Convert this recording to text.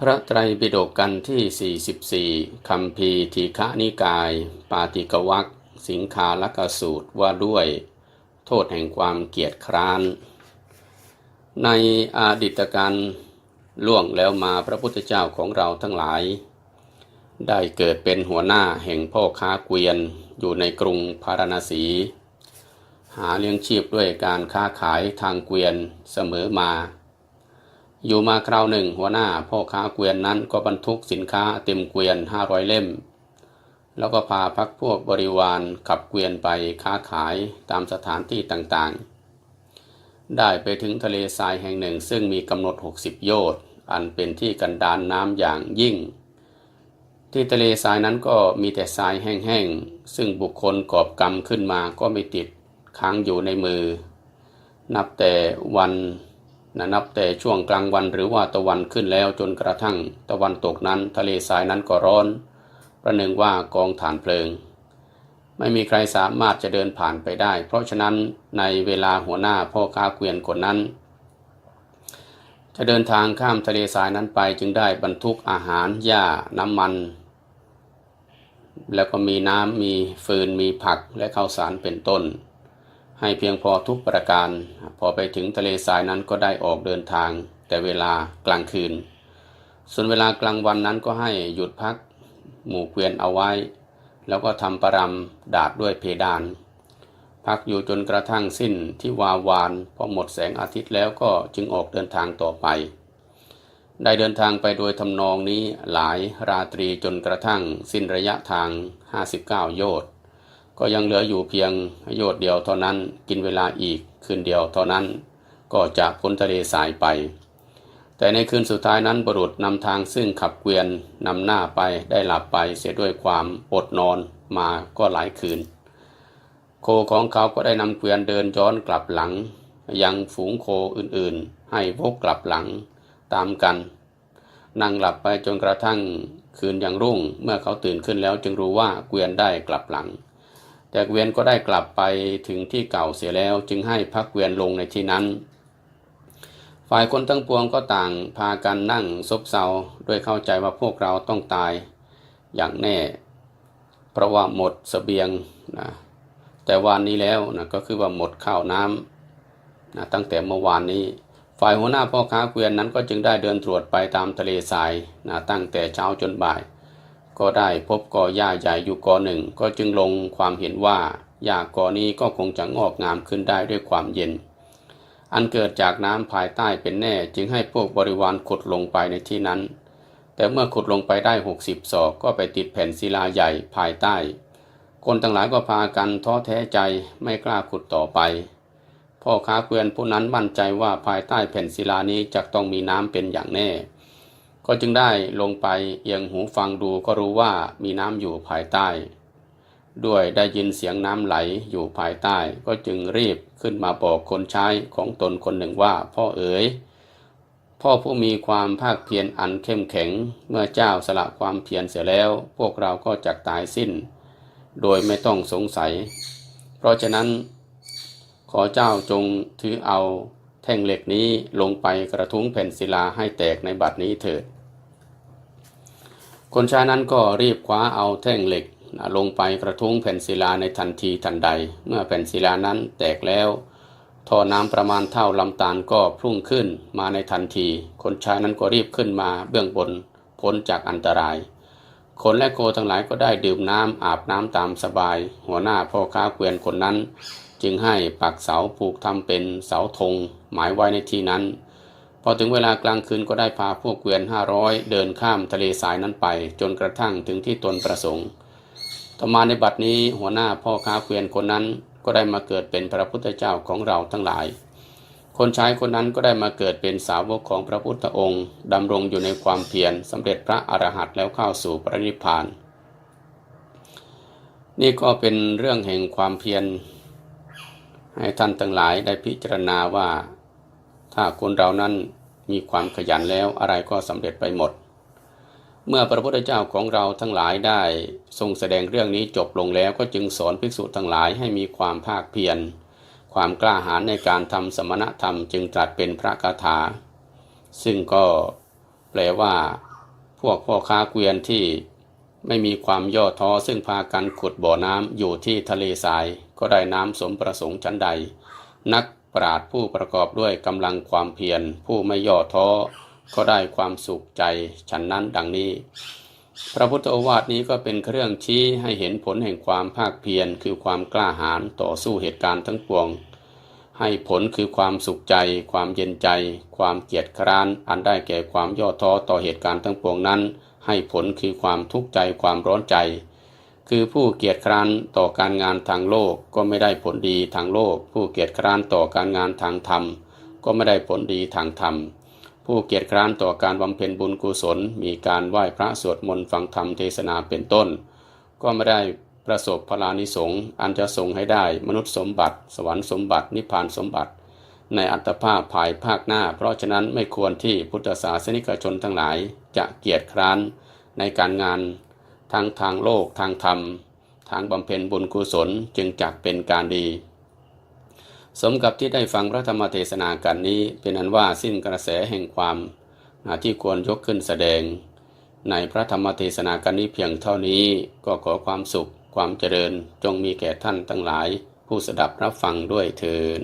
พระไตรปิฎกกันที่ 44คำพีทีฆนิกาย ปาติกวักสิงคาลกสูตรว่าด้วย โทษแห่งความเกียจคร้าน ในอาดิตการล่วงแล้วมาพระพุทธเจ้าของเราทั้งหลาย ได้เกิดเป็นหัวหน้าแห่งพ่อค้าเกวียนอยู่ในกรุงพาราณสี หาเลี้ยงชีพด้วยการค้าขายทางเกวียนเสมอมา อยู่มาคราวหนึ่งหัวหน้าพ่อค้าเกวียนนั้นก็บรรทุกสินค้าเต็มเกวียนห้าร้อยเล่ม แล้วก็พาพักพวกบริวารขับเกวียนไปค้าขายตามสถานที่ต่างๆ ได้ไปถึงทะเลทรายแห่งหนึ่งซึ่งมีกำหนด 60 โยชน์อันเป็นที่กันดานน้ำอย่างยิ่ง ที่ทะเลทรายนั้นก็มีแต่ทรายแห้งๆ ซึ่งบุคคลกอบกรรมขึ้นมาก็ไม่ติดค้างอยู่ในมือ นับแต่วัน นะนับแต่ช่วงกลางวันหรือว่าตะวันขึ้นแล้วจนกระทั่งตะวันตกนั้น ทะเลทรายนั้นก็ร้อน ประหนึ่งว่ากองฐานเพลิง ไม่มีใครสามารถจะเดินผ่านไปได้ เพราะฉะนั้นในเวลาหัวหน้าพ่อค้าเกวียนคนนั้น จะเดินทางข้ามทะเลทรายนั้นไปจึงได้บรรทุกอาหารหญ้าน้ำมัน แล้วก็มีน้ำมีฟืนมีผักและข้าวสารเป็นต้น ให้เพียงพอทุกประการ พอไปถึงทะเลทรายนั้นก็ได้ออกเดินทาง แต่เวลากลางคืน ส่วนเวลากลางวันนั้นก็ให้หยุดพักหมู่เกวียนเอาไว้ แล้วก็ทำประรำดาดด้วยเพดาน พักอยู่จนกระทั่งสิ้นที่วาวาน พอหมดแสงอาทิตย์แล้วก็จึงออกเดินทางต่อไป ได้เดินทางไปโดยทำนองนี้หลายราตรีจนกระทั่งสิ้นระยะทาง 59 โยชน์ ก็ยังเหลืออยู่เพียงโยชน์เดียวเท่านั้นกินเวลาอีกคืนเดียวเท่านั้น ก็จะพ้นทะเลสายไป แต่ในคืนสุดท้ายนั้นบุรุษนำทางซึ่งขับเกวียนนำหน้าไปได้หลับไปเสียด้วยความอดนอนมาก็หลายคืน โคของเขาก็ได้นำเกวียนเดินย้อนกลับหลัง ยังฝูงโคอื่นๆ ให้วกกลับหลังตามกัน นั่งหลับไปจนกระทั่งคืนยังรุ่ง เมื่อเขาตื่นขึ้นแล้วจึงรู้ว่าเกวียนได้กลับหลัง แต่เกวียนก็ได้กลับไปถึงที่เก่าเสียแล้ว จึงให้พักเกวียนลงในที่นั้น ฝ่ายคนทั้งปวงก็ต่างพากันนั่งซบเซาด้วยเข้าใจว่าพวกเราต้องตายอย่างแน่ เพราะว่าหมดสเสบียงนะแต่วันนี้แล้วนะก็คือว่าหมดข้าวน้ำนะตั้งแต่เมื่อวานนี้ ฝ่ายหัวหน้าพ่อค้าเกวียนนั้นก็จึงได้เดินตรวจไปตามทะเลทรายนะตั้งแต่เช้าจนบ่าย ก็ได้พบกอหญ้าใหญ่อยู่กอหนึ่ง ก็จึงลงความเห็นว่าหญ้ากอนี้ก็คงจะงอกงามขึ้นได้ด้วยความเย็น อันเกิดจากน้ำภายใต้เป็นแน่จึงให้พวกบริวารขุดลงไปในที่นั้น แต่เมื่อขุดลงไปได้ 60ศอกก็ไปติดแผ่นศิลาใหญ่ภายใต้ คนทั้งหลายก็พากันท้อแท้ใจไม่กล้าขุดต่อไปพ่อค้าเกวียนผู้นั้นมั่นใจว่าภายใต้แผ่นศิลานี้จะต้องมีน้ำเป็นอย่างแน่ ก็จึงได้ลงไปเอียงหูฟังดูก็รู้ว่ามีน้ำอยู่ภายใต้ ด้วยได้ยินเสียงน้ำไหลอยู่ภายใต้ ก็จึงรีบขึ้นมาบอกคนใช้ของตนคนหนึ่งว่า พ่อเอ๋ยพ่อผู้มีความภาคเพียรอันเข้มแข็ง เมื่อเจ้าสละความเพียรเสียแล้ว พวกเราก็จักตายสิ้น โดยไม่ต้องสงสัย เพราะฉะนั้น ขอเจ้าจงถือเอาแท่งเหล็กนี้ลงไปกระทุ้งแผ่นศิลาให้แตกในบัดนี้เถิด คนชายนั้นก็รีบคว้าเอาแท่งเหล็กลงไปกระทุ้งแผ่นศิลาในทันทีทันใด เมื่อแผ่นศิลานั้นแตกแล้วท่อน้ำประมาณเท่าลำตาลก็พุ่งขึ้นมาในทันที คนชายนั้นก็รีบขึ้นมาเบื้องบนพ้นจากอันตราย คนและโคทั้งหลายก็ได้ดื่มน้ำอาบน้ำตามสบาย หัวหน้าพ่อค้าเกวียนคนนั้น จึงให้ปักเสาผูกทำเป็นเสาธงหมายไว้ในที่นั้น พอถึงเวลากลางคืนก็ได้พาพวกเกวียนห้าร้อยเดินข้ามทะเลสายนั้นไป จนกระทั่งถึงที่ตนประสงค์ต่อมาในบัดนี้หัวหน้าพ่อค้าเกวียนคนนั้นก็ได้มาเกิดเป็นพระพุทธเจ้าของเราทั้งหลาย คนใช้คนนั้นก็ได้มาเกิดเป็นสาวกของพระพุทธองค์ดำรงอยู่ในความเพียรสำเร็จพระอรหันต์แล้วเข้าสู่พระนิพพาน นี่ก็เป็นเรื่องแห่งความเพียรให้ท่านทั้งหลายได้พิจารณาว่า ถ้าคนเรานั้น มีความขยันแล้วอะไรก็สำเร็จไปหมด เมื่อพระพุทธเจ้าของเราทั้งหลายได้ทรงแสดงเรื่องนี้จบลงแล้วก็จึงสอนภิกษุทั้งหลายให้มีความภาคเพียรความกล้าหาญในการทำสมณธรรมจึงตรัสเป็นพระคาถา ซึ่งก็แปลว่า พวกพ่อค้าเกวียนที่ไม่มีความย่อท้อซึ่งพากันขุดบ่อน้ำอยู่ที่ทะเลทราย ก็ได้น้ำสมประสงค์ชั้นใด นัก ปราดผู้ประกอบด้วยกำลังความเพียรผู้ไม่ย่อท้อก็ได้ความสุขใจฉันนั้นดังนี้ พระพุทธโอวาทนี้ก็เป็นเครื่องชี้ให้เห็นผลแห่งความภาคเพียรคือความกล้าหาญต่อสู้เหตุการณ์ทั้งปวง ให้ผลคือความสุขใจ ความเย็นใจ ความเกียจคร้านอันได้แก่ความย่อท้อต่อเหตุการณ์ทั้งปวงนั้น ให้ผลคือความทุกข์ใจความร้อนใจ คือผู้เกียจคร้านต่อการงานทางโลกก็ไม่ได้ผลดีทางโลก ผู้เกียจคร้านต่อการงานทางธรรม ก็ไม่ได้ผลดีทางธรรม ผู้เกียจคร้านต่อการบำเพ็ญบุญกุศล มีการไหว้พระสวดมนต์ฟังธรรมเทศนาเป็นต้น ก็ไม่ได้ประสบพลานิสงอันจะส่งให้ได้มนุษย์สมบัติ สวรรค์สมบัตินิพพานสมบัติ ในอัตภาพภายภาคหน้า เพราะฉะนั้นไม่ควรที่พุทธศาสนิกชนทั้งหลายจะเกียจคร้านในการงาน ทั้งทางโลกทางธรรม ทางบำเพ็ญบุญกุศลจึงจักเป็นการดี สมกับที่ได้ฟังพระธรรมเทศนากันนี้เป็นอันว่าสิ้นกระแสแห่งความที่ควรยกขึ้นแสดง ในพระธรรมเทศนากันนี้เพียงเท่านี้ก็ขอความสุขความเจริญจงมีแก่ท่านทั้งหลาย ผู้สดับรับฟังด้วยเถิด